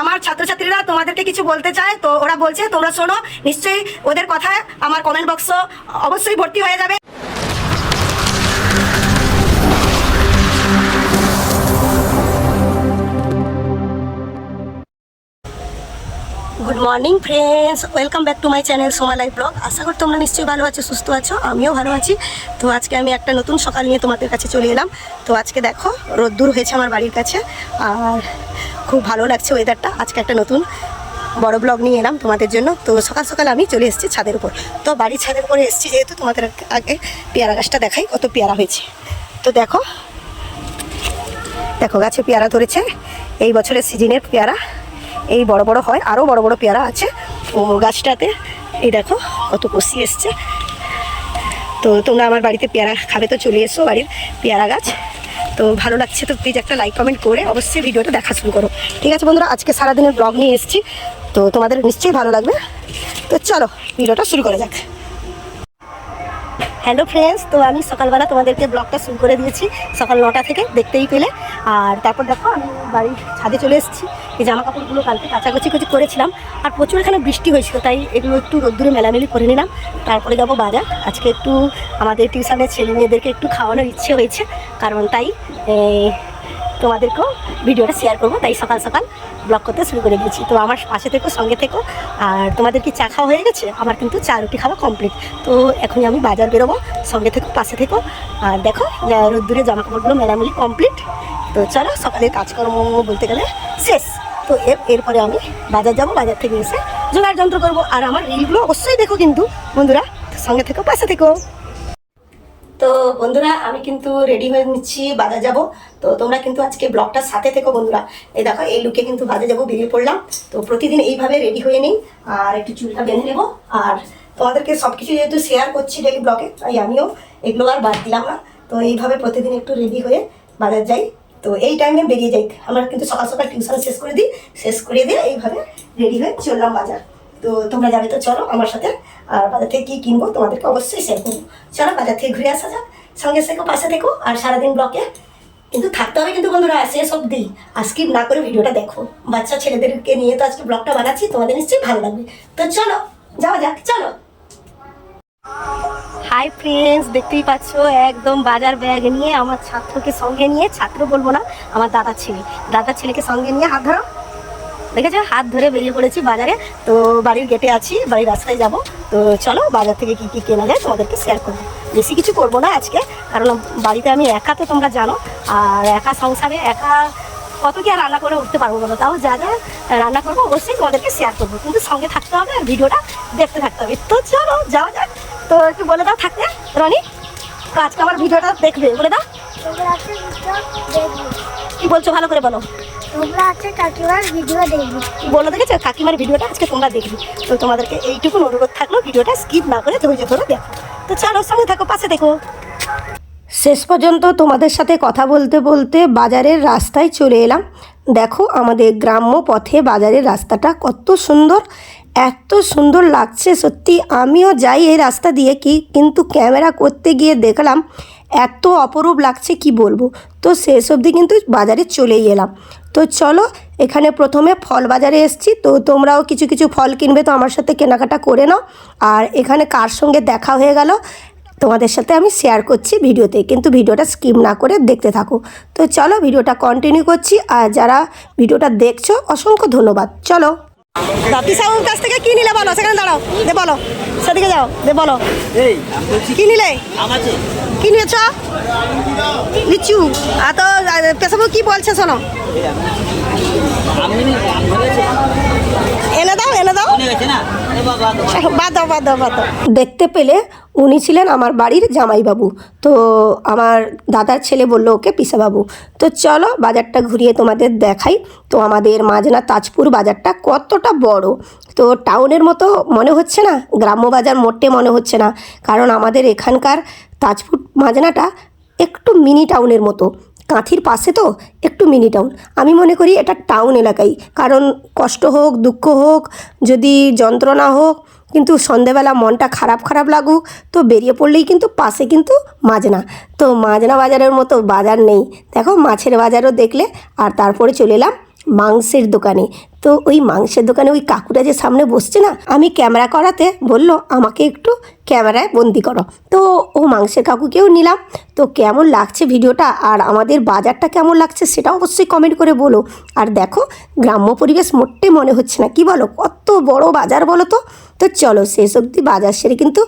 আমার ছাত্রছাত্রীরা তোমাদেরকে কিছু বলতে চায়, তো ওরা বলছে, তোমরা শোনো, নিশ্চয়ই ওদের কথায় আমার কমেন্ট বক্স অবশ্যই ভর্তি হয়ে যাবে। Good morning friends welcome back to my channel Soma life blog আশা করি তোমরা নিশ্চয়ই ভালো আছো, সুস্থ আছো, আমিও ভালো আছি। তো আজকে আমি একটা নতুন সকাল নিয়ে তোমাদের কাছে চলে এলাম। তো আজকে দেখো, রোদ্দুর হয়েছে আমার বাড়ির কাছে। আর খুব ভালো লাগছে ওয়েদারটা আজকে একটা নতুন বড় ব্লগ নিয়ে এলাম তোমাদের জন্য। তো সকাল সকাল আমি চলে এসেছি ছাদের উপর। তো বাড়ির ছাদের উপরে এসেছি যেহেতু তোমাদের আগে পেয়ারা গাছটা দেখাই, কত পেয়ারা হয়েছে। তো দেখো দেখো গাছে পেয়ারা ধরেছে। এই বছরের সিজনের পেয়ারা। এই বড় বড় হয় আরও বড় বড় পেয়ারা আছে। ও গাছটাতে এই দেখো, কত কষি এসছে। তো তোমরা আমার বাড়িতে পেয়ারা খাবে, তো চলে এসো বাড়ির পেয়ারা গাছ। তো ভালো লাগছে তো প্লিজ একটা লাইক কমেন্ট করে অবশ্যই ভিডিওটা দেখা শুরু করো। ঠিক আছে বন্ধুরা, আজকে সারাদিনের ব্লগ নিয়ে এসেছি। তো তোমাদের নিশ্চয়ই ভালো লাগবে। তো চলো, ভিডিওটা শুরু করা যাক। হ্যালো ফ্রেন্ডস তো আমি সকালবেলা তোমাদেরকে ব্লগটা শুরু করে দিয়েছি, সকাল নটা থেকে দেখতেই পেলে। আর তারপর দেখো, আমি বাড়ির ছাদে চলে এসেছি। এই জামা কাপড়গুলো কালকে কাচাকুচি কুচি করেছিলাম। আর প্রচুর এখানে বৃষ্টি হয়েছিল, তাই এগুলো একটু রোদ্দুরে মেলামেলি করে নিলাম। তারপরে যাব বাজার। আজকে একটু আমাদের টিউশনের ছেলে মেয়েদেরকে একটু খাওয়ানোর ইচ্ছে হয়েছে, কারণ তাই তোমাদেরকেও ভিডিওটা শেয়ার করব, তাই সকাল সকাল ব্লগ করতে শুরু করে দিয়েছি। তো আমার পাশে থেকো, সঙ্গে থেকো। আর তোমাদের কি চা খাওয়া হয়ে গেছে? আমার কিন্তু চা রুটি খাওয়া কমপ্লিট তো এখনই আমি বাজার বেরোবো, সঙ্গে থেকো, পাশে থেকো। আর দেখো রোদ্দুরে জামা কাপড়গুলো মেলামেলি কমপ্লিট তো চলো, সকালের কাজকর্ম বলতে গেলে শেষ। তো এর, এরপরে আমি বাজার যাব, বাজার থেকে এসে জোগাড় যন্ত্র করব। আর আমার রিলগুলো অবশ্যই দেখো কিন্তু, বন্ধুরা। সঙ্গে থেকো, পাশে থেকো। তো বন্ধুরা, আমি কিন্তু রেডি হয়ে নিচ্ছি, বাজার যাব। তো তোমরা কিন্তু আজকে ব্লগটার সাথে থেকো বন্ধুরা। এই দেখো, এই লুকে কিন্তু বাজার যাব, বেরিয়ে পড়লাম। তো প্রতিদিন এইভাবে রেডি হয়ে নিই। আর একটু চুলটা বেঁধে নেব। আর তোমাদেরকে সব কিছু যেহেতু শেয়ার করছি ডেলি ব্লগে তাই আমিও এগুলো আর বাদ দিলাম না। তো এইভাবে প্রতিদিন একটু রেডি হয়ে বাজার যাই। তো এই টাইমে বেরিয়ে যাই। আমরা কিন্তু সকাল সকাল টিউশন শেষ করে দিই। শেষ করে দিয়ে এইভাবে রেডি হয়ে চললাম বাজার। তো তোমরা যাবে তো চলো আমার সাথে। আর বাজার থেকে কী কিনবো তোমাদেরকে অবশ্যই শেয়ার করব। চলো বাজার থেকে ঘুরে আসা যাক, সঙ্গে থেকো, পাশে থেকো, আর সারাদিন ব্লকে কিন্তু থাকতে হবে কিন্তু বন্ধুরা, শেষ অবধি। আর স্কিপ না করে ভিডিওটা দেখো। বাচ্চা ছেলেদেরকে নিয়ে তো আজকে ব্লগটা বানাচ্ছি, তোমাদের নিশ্চয়ই ভালো লাগবে। তো চলো, যাওয়া যাক, চলো। হাই ফ্রেন্ডস দেখতেই পাচ্ছ, একদম বাজার ব্যাগ নিয়ে আমার ছাত্রকে সঙ্গে নিয়ে, ছাত্র বলব না, আমার দাদা ছেলে। দাদা ছেলেকে সঙ্গে নিয়ে হাত ধরো। দেখেছ? হাত ধরে বেরিয়ে পড়েছি বাজারে। তো বাড়ির গেটে আছি, বাড়ির রাস্তায় যাব। তো চলো, বাজার থেকে কি কি কেনা যায় তোমাদেরকে শেয়ার করব। বেশি কিছু করব না আজকে, কারণ বাড়িতে আমি একা তো তোমরা জানো। আর একা সংসারে একা কত কি আর রান্না করে উঠতে পারব বলো? তাও যা যা রান্না করব, অবশ্যই তোমাদেরকে শেয়ার করব। কিন্তু সঙ্গে থাকতে হবে, আর ভিডিওটা দেখতে থাকতে হবে। তো চলো, যাওয়া যাক। তো একটু বলে দাও থাকতে, রনি। তো আজকে আমার ভিডিওটা দেখবে, বলে দাও। তোমরা আছে ভিডিও দেখবি। কি বলছো ভালো করে বলো। তোমরা আছে কাকিমার ভিডিও দেখবি। বলে দেখেছ? কাকিমার ভিডিওটা আজকে তোমরা দেখবে। তো তোমাদেরকে এইটুকুন অনুরোধ থাকল ভিডিওটা স্কিপ না করে ধৈর্য ধরে দেখো। তো চলো সঙ্গে থাকো পাশে দেখো। শেষ পর্যন্ত তোমাদের সাথে কথা বলতে বলতে বাজারের রাস্তায় চলে এলাম। দেখো আমাদের গ্রাম্য পথে বাজারের রাস্তাটা কত সুন্দর এত সুন্দর লাগছে সত্যি। আমিও যাই এই রাস্তা দিয়ে কি কিন্তু ক্যামেরা করতে গিয়ে দেখলাম এত অপরূপ লাগছে কি বলব? তো শেষ অবধি কিন্তু বাজারে চলেই এলাম। তো চলো এখানে প্রথমে ফল বাজারে এসছি। তো তোমরাও কিছু কিছু ফল কিনবে তো আমার সাথে কেনাকাটা করে নাও। আর এখানে কার সঙ্গে দেখা হয়ে গেল তোমাদের সাথে আমি শেয়ার করছি ভিডিওতে। কিন্তু ভিডিওটা স্কিপ না করে দেখতে থাকো। তো চলো ভিডিওটা কন্টিনিউ করছি। আর যারা ভিডিওটা দেখছ অসংখ্য ধন্যবাদ। চলো। সাহুর কাছ থেকে কি নিলে বলো? সেখানে দাঁড়াও। দে বলো। সেদিকে যাও। দে বলো। কি নিলে? কি নিয়েছ? লিচু। আর তো পেশাবু কি বলছে শোনো। এনে দাও এনে দাও। দেখতে পেলে উনি ছিলেন আমার বাড়ির জামাইবাবু। তো আমার দাদার ছেলে বলল, ওকে পিসাবাবু, তো চলো বাজারটা ঘুরিয়ে তোমাদের দেখাই। তো আমাদের মাজনা তাজপুর বাজারটা কতটা বড়। তো টাউনের মতো মনে হচ্ছে না? গ্রাম্য বাজার মোটে মনে হচ্ছে না। কারণ আমাদের এখানকার তাজপুর মাজনাটা একটু মিনি টাউনের মতো। কাঁথির পাশে তো? একটু মিনি টাউন আমি মনে করি এটা টাউন এলাকাই কারণ কষ্ট হোক, দুঃখ হোক, যদি যন্ত্রণা হোক, কিন্তু সন্ধেবেলা মনটা খারাপ খারাপ লাগুক, তো বেরিয়ে পড়লেই কিন্তু পাশে কিন্তু মাজনা তো মাজনা বাজারের মতো বাজার নেই। দেখো মাছের বাজারও দেখলে, আর তারপরে চলে এলাম মাংসের দোকানে। তো ওই মাংসের দোকানে ওই কাকুটা যে সামনে বসছে না, আমি ক্যামেরা করাতে বলল, আমাকে একটু ক্যামেরায় বন্দি করো। তো ও মাংসের কাকুকেও নিলাম। তো কেমন লাগছে ভিডিওটা আর আমাদের বাজারটা কেমন লাগছে সেটা অবশ্যই কমেন্ট করে বলো। আর দেখো, গ্রাম্য পরিবেশ মোটে মনে হচ্ছে না। কি বলো, কত বড় বাজার বলো তো? তো চলো শেষ অবধি বাজার সেরে কিন্তু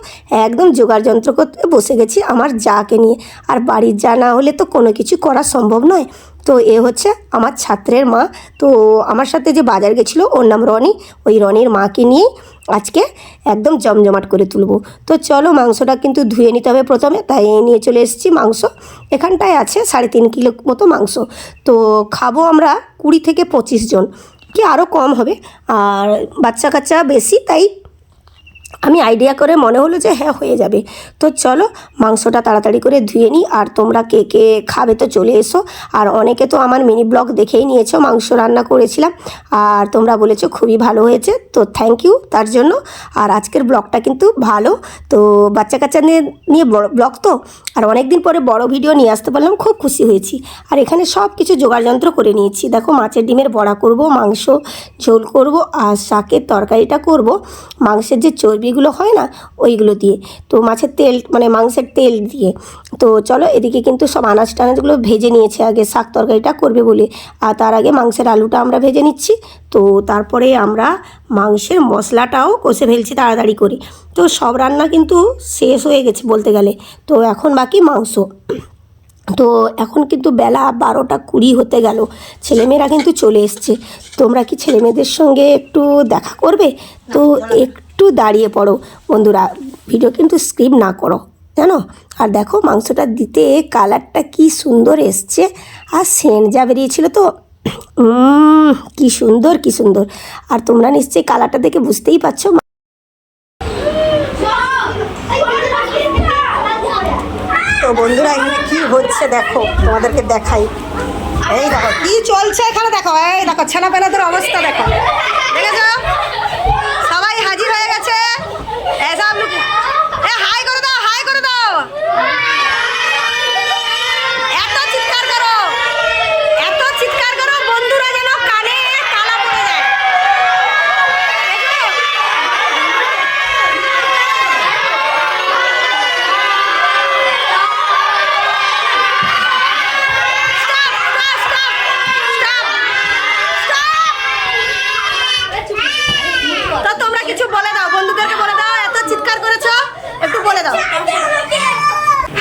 একদম জোগাড় যন্ত্র করতে বসে গেছি আমার যাকে নিয়ে। আর বাড়ির যা না হলে তো কোনো কিছু করা সম্ভব নয়। তো এ হচ্ছে আমার ছাত্রের মা। তো আমার সাথে যে বাজার গেছিল, ওর নাম রনি। ওই রনির মাকে নিয়ে আজকে একদম জমজমাট করে তুলবো। তো চলো মাংসটা কিন্তু ধুয়ে নিতে হবে প্রথমে, তাই নিয়ে চলে এসেছি মাংস। এখানটায় আছে সাড়ে তিন কিলো মতো মাংস। তো খাব আমরা কুড়ি থেকে পঁচিশ জন। কি আরও কম হবে? আর বাচ্চা কাচ্চা বেশি, তাই আমি আইডিয়া করে মনে হলো যে হ্যাঁ হয়ে যাবে। তো চলো মাংসটা তাড়াতাড়ি করে ধুয়ে নিই। আর তোমরা কে কে খাবে তো চলে এসো। আর অনেকে তো আমার মিনি ব্লগ দেখেই নিয়েছো, মাংস রান্না করেছিলাম। আর তোমরা বলেছ খুবই ভালো হয়েছে। তো থ্যাংক ইউ তার জন্য। আর আজকের ব্লগটা কিন্তু ভালো। তো বাচ্চা কাচ্চা নিয়ে ব্লগ তো? আর অনেক দিন পরে বড় ভিডিও নিয়ে আসতে পারলাম, খুব খুশি হয়েছি। আর এখানে সব কিছু যন্ত্র করে নিয়েছি। দেখো মাছের ডিমের বড়া করব, মাংস ঝোল করব, আর শাকের তরকারিটা করব। মাংসের যে চর্বিগুলো হয় না ওইগুলো দিয়ে। তো মাছের তেল মানে মাংসের তেল দিয়ে। তো চলো এদিকে কিন্তু সব আনাজ টানাজগুলো ভেজে নিয়েছে আগে শাক তরকারিটা করবে বলে। আর তার আগে মাংসের আলুটা আমরা ভেজে নিচ্ছি। তো তারপরে আমরা মাংসের মশলাটাও কষে ফেলছি তাড়াতাড়ি করে। তো সব রান্না কিন্তু শেষ হয়ে গেছে বলতে গেলে। তো এখন বাকি মাংস। তো এখন কিন্তু বেলা বারোটা কুড়ি হতে গেল। ছেলেমেয়েরা কিন্তু চলে এসছে। তোমরা কি ছেলেমেয়েদের সঙ্গে একটু দেখা করবে? তো একটু দাঁড়িয়ে পড়ো। বন্ধুরা ভিডিও কিন্তু স্ক্রিপ না করো, জানো? আর দেখো, মাংসটা দিতে কালারটা কি সুন্দর এসছে। আর সেন্ট যা বেরিয়েছিল তো কি সুন্দর কি সুন্দর। আর তোমরা নিশ্চয়ই কালারটা দেখে বুঝতেই পারছ। তো বন্ধুরা, এখানে কি হচ্ছে দেখো, তোমাদেরকে দেখাই। এই দেখো, কি চলছে এখানে দেখো, এই দেখো ছেনা পেনাদের অবস্থা দেখো সবাই হাজির হয়ে গেছে এসব লোক এ হাই করে দাও হাই করে দাও এত চিৎকার করো এত চিৎকার করো বন্ধুরা যেন কানে তালা পড়ে যায় দেখেছ? তো তোমরা কিছু বলে দাও বন্ধুদেরকে বলে দাও এত চিৎকার করেছ একটু বলে দাও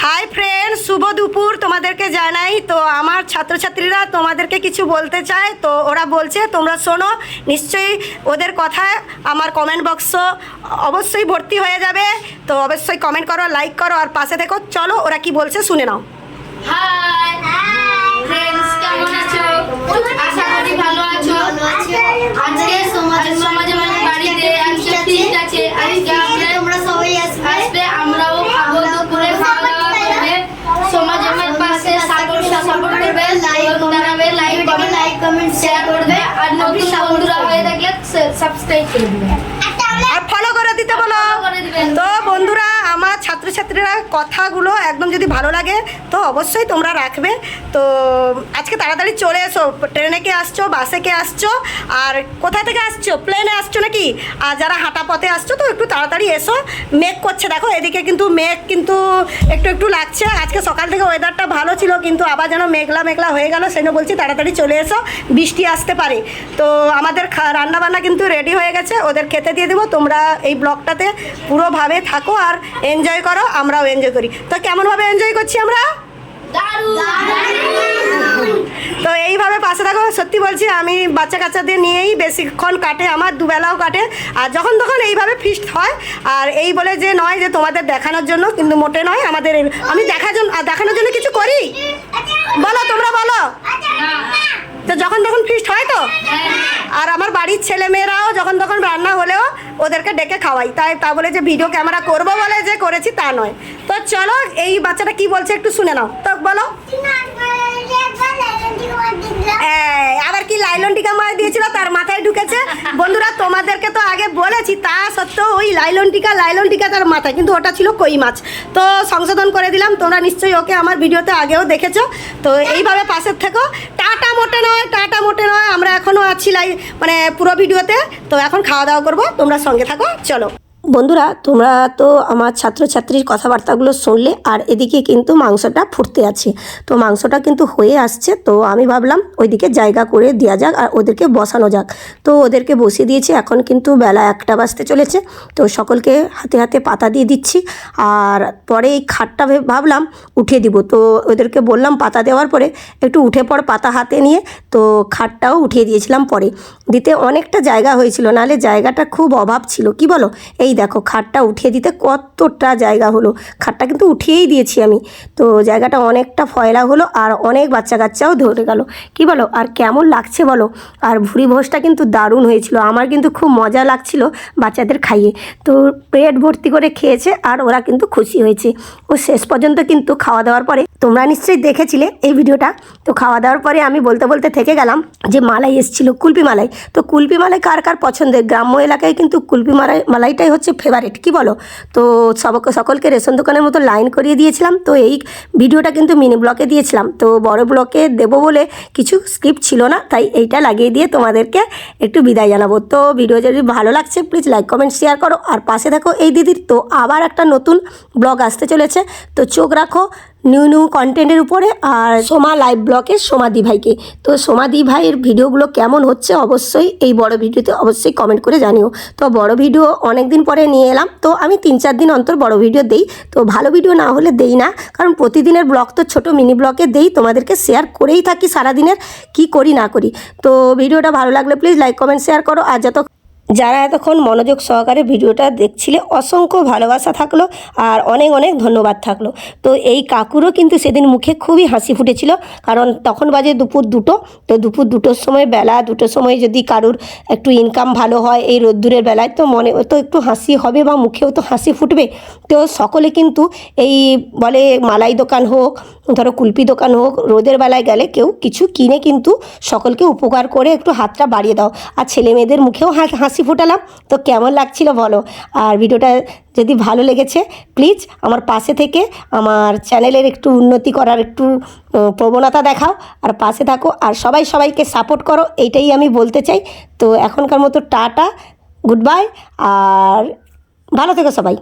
হাই ফ্রেন্ড শুভ দুপুর তোমাদেরকে জানাই তো আমার ছাত্রছাত্রীরা তোমাদেরকে কিছু বলতে চায় তো ওরা বলছে তোমরা শোনো নিশ্চয়ই ওদের কথায় আমার কমেন্ট বক্স অবশ্যই ভর্তি হয়ে যাবে। তো অবশ্যই কমেন্ট করো লাইক করো আর পাশে দেখো চলো ওরা কি বলছে শুনে নাও। হাই ফ্রেন্ডস কেমন আছো? আশা করি ভালো আছো। আজকে সমাজে সমাজে মানে বাড়িতে আজকে ফিস্ট আছে। আজকে আমরা সবাই আসবে। আসবে আমরাও খাব দুপুরে খাওয়া দাওয়া করবে সমাজ আমার পাশে সাপোর্ট সাপোর্ট করবে লাইক দাঁড়াবে লাইক করবে লাইক কমেন্ট শেয়ার করবে আর নতুন বন্ধুরা হয়ে থাকলে সাবস্ক্রাইব করে দিবে। আর ফলো করে দিতে বলো। তো বন্ধুরা ছাত্রছাত্রীরা কথাগুলো একদম যদি ভালো লাগে, তো অবশ্যই তোমরা রাখবে। তো আজকে তাড়াতাড়ি চলে এসো, ট্রেনে কে আসছো, বাসে কে আসছো, আর কোথা থেকে আসছো? প্লেনে আসছো নাকি? আর যারা হাঁটা পথে আসছো, তো একটু তাড়াতাড়ি এসো। মেঘ করছে, দেখো, এদিকে কিন্তু মেঘ কিন্তু একটু একটু লাগছে। আজকে সকাল থেকে ওয়েদারটা ভালো ছিল, কিন্তু আবার যেন মেঘলা মেঘলা হয়ে গেল, সেজন্য বলছি তাড়াতাড়ি চলে এসো, বৃষ্টি আসতে পারে। তো আমাদের রান্নাবান্না কিন্তু রেডি হয়ে গেছে, ওদের খেতে দিয়ে দেবো, তোমরা এই ব্লগটাতে পুরোভাবে থাকো, আর এনজয় করো আমরাও এনজয় করি। তো কেমনভাবে এনজয় করছি আমরা? তো এইভাবে পাশে থাকো সত্যি বলছি আমি বাচ্চা কাচ্চাদের নিয়েই বেশিক্ষণ কাটে আমার দুবেলাও কাটে। আর যখন তখন এইভাবে ফিস্ট হয় আর এই বলে যে নয় যে তোমাদের দেখানোর জন্য কিন্তু মোটে নয় আমাদের আমি দেখার জন্য আর দেখানোর জন্য কিছু করি? বলো তোমরা বলো। তো যখন তখন ফিস্ট হয় তো? আর আমার বাড়ির ছেলে মেয়েরাও যখন তখন রান্না হলেও ওদেরকে ডেকে খাওয়াই। তাই তা বলে যে ভিডিও ক্যামেরা করব বলে যে করেছি তা নয়। তো চলো এই বাচ্চাটা কি বলছে একটু শুনে নাও। তো বলো। আবার কি লাইলন টিকা মারা দিয়েছিল? তার মাথায় ঢুকেছে। বন্ধুরা তোমাদেরকে তো আগে বলেছি তা সত্ত্বেও ওই লাইলন টিকা লাইলন টিকা তার মাথায়। কিন্তু ওটা ছিল কই মাছ। তো সংশোধন করে দিলাম তোমরা নিশ্চয়ই ওকে আমার ভিডিওতে আগেও দেখেছ। তো এইভাবে পাশের থেকো। টাটা মোটে টাটা মোটে নয়, আমরা এখনও আছি লাই মানে পুরো ভিডিওতে। তো এখন খাওয়া দাওয়া করব, তোমরা সঙ্গে থাকো, চলো। বন্ধুরা, তোমরা তো আমার ছাত্রছাত্রীর কথাবার্তাগুলো শুনলে আর এদিকে কিন্তু মাংসটা ফুটতে আছে। তো মাংসটা কিন্তু হয়ে আসছে, তো আমি ভাবলাম ওইদিকে জায়গা করে দেওয়া যাক আর ওদেরকে বসানো যাক। তো ওদেরকে বসিয়ে দিয়েছি, এখন কিন্তু বেলা একটা বাজতে চলেছে। তো সকলকে হাতে হাতে পাতা দিয়ে দিচ্ছি আর পরে এই খাটটা ভাবলাম উঠিয়ে দিব। তো ওদেরকে বললাম পাতা দেওয়ার পরে একটু উঠে পড় পাতা হাতে নিয়ে। তো খাটটাও উঠিয়ে দিয়েছিলাম পরে। দিতে অনেকটা জায়গা হয়েছিল, নাহলে জায়গাটা খুব অভাব ছিল। কি বলো? এই দেখো, খাটটা উঠিয়ে দিতে কতটা জায়গা হলো। খাটটা কিন্তু উঠিয়েই দিয়েছি আমি। তো জায়গাটা অনেকটা ফয়লা হলো আর অনেক বাচ্চা কাচ্চাও ধরে গেল। কি বলো, আর কেমন লাগছে বলো? আর ভুড়ি ভোজটা কিন্তু দারুণ হয়েছিল। আমার কিন্তু খুব মজা লাগছিল বাচ্চাদের খাইয়ে। তো পেট ভর্তি করে খেয়েছে আর ওরা কিন্তু খুশি হয়েছে। ও শেষ পর্যন্ত কিন্তু খাওয়া দাওয়ার পরে তোমরা নিশ্চয়ই দেখেছিলে এই ভিডিওটা। তো খাওয়া দাওয়ার পরে আমি বলতে বলতে থেকে গেলাম যে মালাই এসেছিল, কুলপি মালাই। তো কুলপি মালাই কার কার পছন্দের? গ্রাম্য এলাকায় কিন্তু কুলপি মালাই মালাইটাই হচ্ছে ফেভারিট কি বলো? তো সব সকলকে রেশন দোকানের মতো লাইন করিয়ে দিয়েছিলাম। তো এই ভিডিওটা কিন্তু মিনি ব্লকে দিয়েছিলাম। তো বড় ব্লকে দেবো বলে কিছু স্ক্রিপ্ট ছিল না, তাই এইটা লাগিয়ে দিয়ে তোমাদেরকে একটু বিদায় জানাব। তো ভিডিও যদি ভালো লাগছে প্লিজ লাইক কমেন্ট শেয়ার করো। আর পাশে দেখো এই দিদির, তো আবার একটা নতুন ব্লগ আসতে চলেছে। তো চোখ রাখো নিউ নিউ কন্টেন্টের উপরে আর সোমা লাইভ ব্লগের সোমাদি ভাইকে তো সোমাদি ভাইয়ের ভিডিওগুলো কেমন হচ্ছে অবশ্যই এই বড় ভিডিওতে অবশ্যই কমেন্ট করে জানিও। তো বড় ভিডিও অনেক দিন পরে নিয়ে এলাম, তো আমি তিন চার দিন অন্তর বড় ভিডিও দেই। তো ভালো ভিডিও না হলে দেই না, কারণ প্রতিদিনের ব্লগ তো ছোট মিনি ব্লগে দেই, তোমাদেরকে শেয়ার করেই থাকি সারাদিনের, কি করি না করি। তো ভিডিওটা ভালো লাগলে প্লিজ লাইক কমেন্ট শেয়ার করো। আর যত যারা এতক্ষণ মনোযোগ সহকারে ভিডিওটা দেখছিলে, অসংখ্য ভালোবাসা থাকল আর অনেক অনেক ধন্যবাদ থাকল। তো এই কাকুরও কিন্তু সেদিন মুখে খুবই হাসি ফুটেছিল, কারণ তখন বাজে দুপুর দুটো, তো দুপুর দুটোর সময় বেলা, দুটোর সময় যদি কারুর একটু ইনকাম ভালো হয় এই রোদ্দুরের বেলায়, তো মনে, তো একটু হাসি হবে বা মুখেও তো হাসি ফুটবে। তো সকলে কিন্তু এই বলে মালাই দোকান হোক, ধরো কুলপি দোকান হোক, রোদের বেলায় গেলে কেউ কিছু কিনে কিন্তু সকলকে উপকার করে একটু হাতটা বাড়িয়ে দাও। আর ছেলে মেয়েদের মুখেও হা- হাসি ফোটালাম। তো কেমন লাগছিল বলো? আর ভিডিওটা যদি ভালো লেগেছে প্লিজ আমার পাশে থেকে আমার চ্যানেলের একটু উন্নতি করার একটু প্রবণতা দেখাও। আর পাশে থাকো। আর সবাই সবাইকে সাপোর্ট করো, এইটাই আমি বলতে চাই। তো এখনকার মতো টাটা গুড বাই আর ভালো থেকো সবাই।